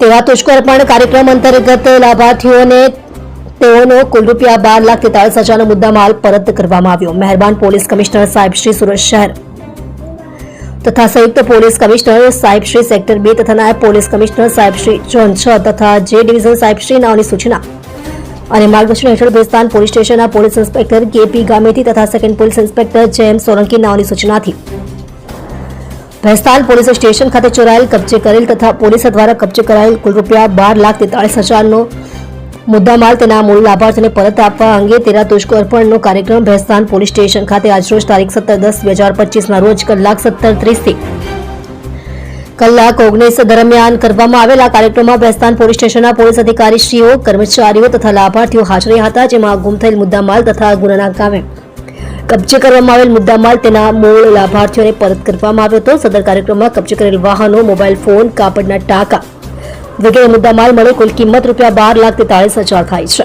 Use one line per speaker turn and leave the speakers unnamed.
તેવા તુષ્કર્પણ કાર્યક્રમ અંતર્ગત લાભાર્થીઓને તેઓનો કુલ રૂપિયા બાર લાખ તેતાળીસ હજારનો મુદ્દામાલ પરત કરવામાં આવ્યો. મહેરબાન પોલીસ કમિશનર સાહેબ શ્રી સુરત શહેર તથા સંયુક્ત પોલીસ કમિશનર સાહેબ શ્રી સેક્ટર બે તથા નાયબ પોલીસ કમિશનર સાહેબ શ્રી ઝોન છ તથા જે ડિવિઝન સાહેબ શ્રી નાઓની સૂચના અને માર્ગદર્શન હેઠળ ભેસ્તાન પોલીસ સ્ટેશનના પોલીસ ઇન્સ્પેક્ટર કેપી ગામેથી તથા second police inspector JM Solanki નાઓની સૂચનાથી ભેસ્તાન પોલીસ સ્ટેશન ખાતે ચોરાયેલ કબજે કરેલ તથા પોલીસ દ્વારા કબજે કરાયેલ કુલ રૂપિયા બાર લાખ તેતાળીસ હજારનો મુદ્દામાલ તેના મૂળ લાભાર્થીને પરત આપવા અંગે તેરા તુષ્કો અર્પણનો કાર્યક્રમ ભેસ્તાન પોલીસ સ્ટેશન ખાતે આજરોજ તારીખ સત્તર દસ બે હજાર પચીસના રોજ કલાક સત્તર ત્રીસથી કલાક ઓગણીસ દરમિયાન કરવામાં આવેલા કાર્યક્રમમાં ભેસ્તાન પોલીસ સ્ટેશનના પોલીસ અધિકારીશ્રીઓ, કર્મચારીઓ તથા લાભાર્થીઓ હાજર હતા, જેમાં ગુમ થયેલ મુદ્દામાલ તથા ગુનાના કામે કબજે કરવામાં આવેલ મુદ્દામાલ તેના મૂળ લાભાર્થીઓને પરત કરવામાં આવ્યો હતો. સદર કાર્યક્રમમાં કબજે કરેલ વાહનો, મોબાઈલ ફોન, કાપડના ટાંકા વગેરે મુદ્દામાલ મળે કુલ કિંમત રૂપિયા બાર લાખ તેતાળીસ હજાર થાય છે.